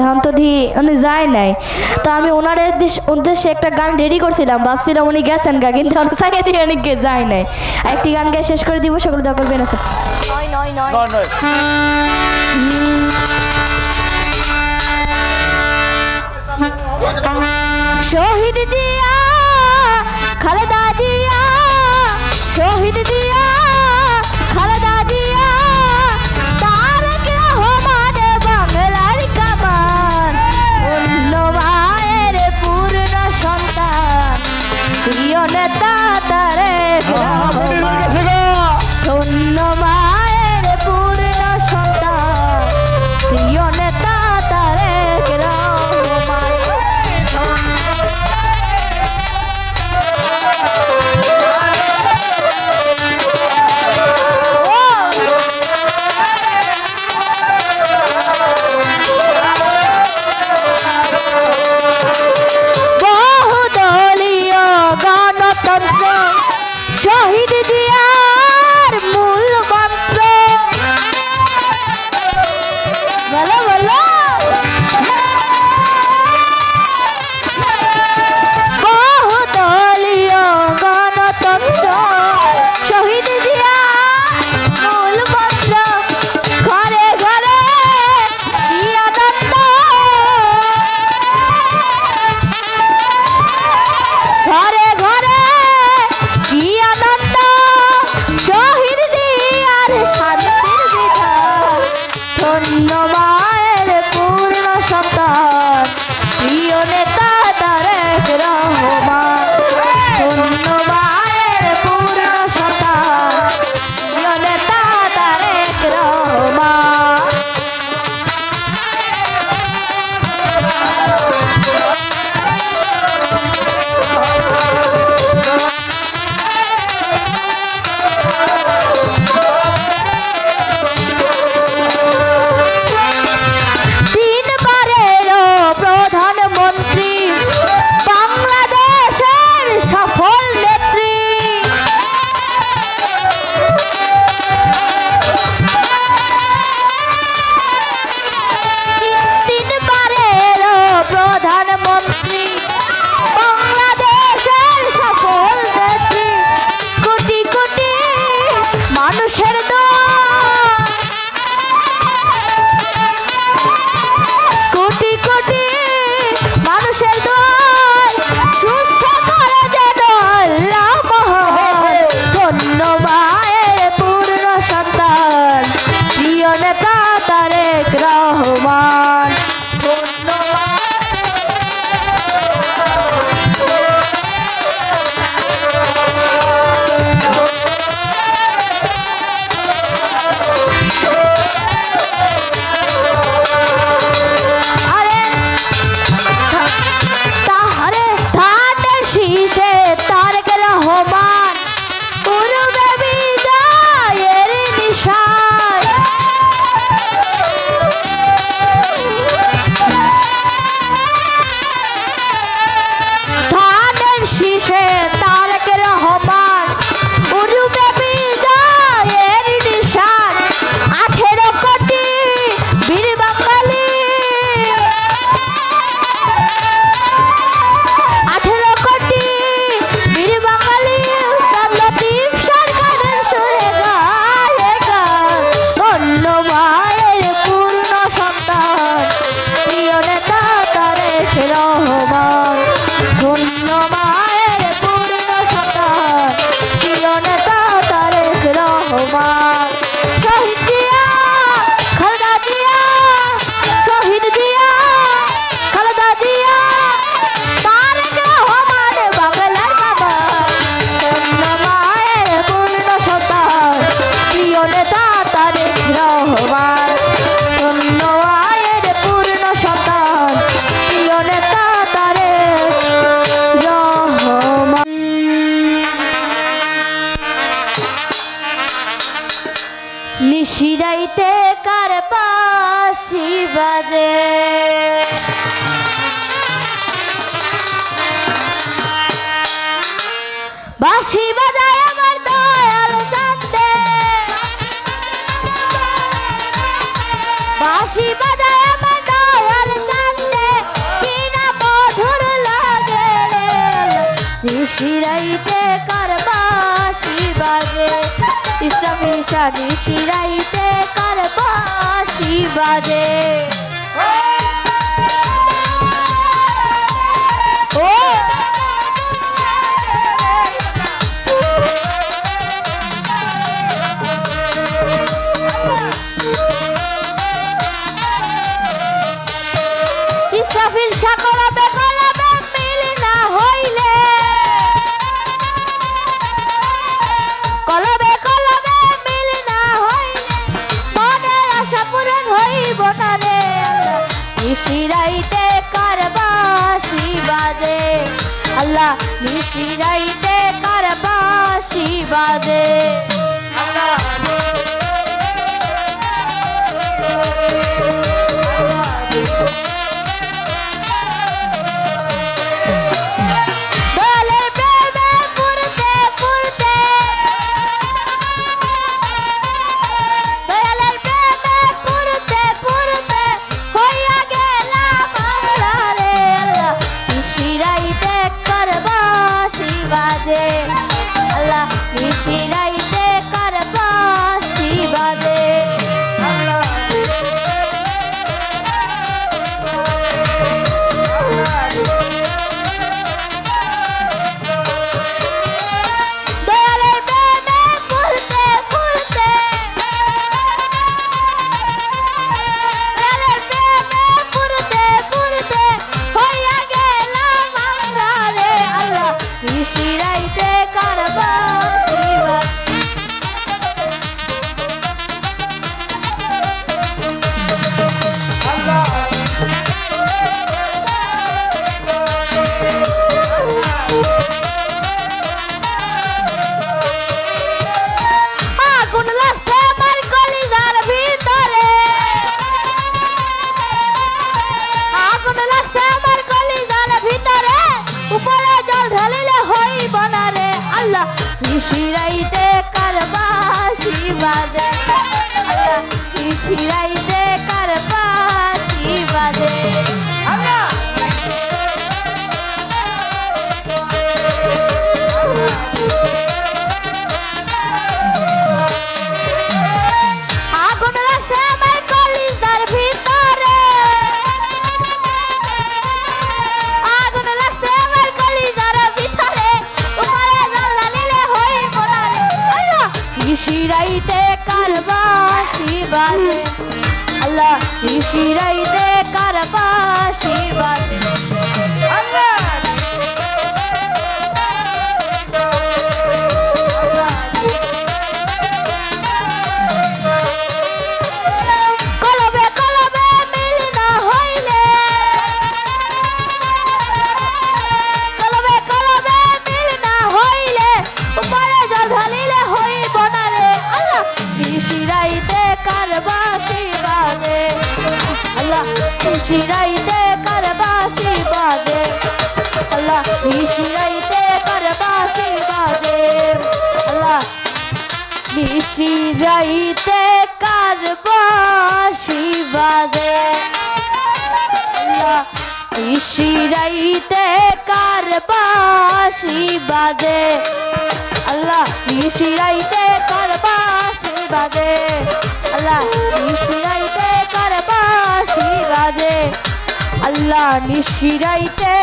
এখন তো ধি উনি যায় নাই। তো আমি ওনার উদ্দেশ্যে একটা গান রেডি করছিলাম। ভাবছিলাম উনি গেছেন গা কিন্তু যায় নাই। একটি গান গায়ে শেষ করে দিব সকলে দখল করবেন আছে? শহীদ দিয়া খালেদা দিয়া শহীদ দিয়া share. Bye. বাজে। বাঁশি বাজায় আমার দয়াল চান্দে বাঁশি বাজায় আমার দয়াল চান্দে কি না মধুর লাগে ঋষিরাইতে কার বাঁশি বাজে। ইসলামের সানি শিরাইতে কার বাসি বাজে? নিশিরাইতে কারবাসি বাজে। আল্লাহ নিশিরাইতে কারবাসি বাজে। নিশিরাইতে কারবাসি বাজে নিশিরাইতে ঋষিরাইতে কারবাসি বাজে আল্লাহ ঋষিরাইতে কারবাসি বাজে আল্লাহ নিশিরাইতে করবাসি বাজে। আল্লাহ নিশিরাইতে করবাসি বাজে। আল্লাহ নিশিরাইতে করবাসি বাজে। আল্লাহ নিশিরাইতে করবাসি বাজে। আল্লাহ নিশিরাইতে করবাসি বাজে। আল্লাহ নিশিরাইতে শিবাজে আল্লাহ নিশিরাইতে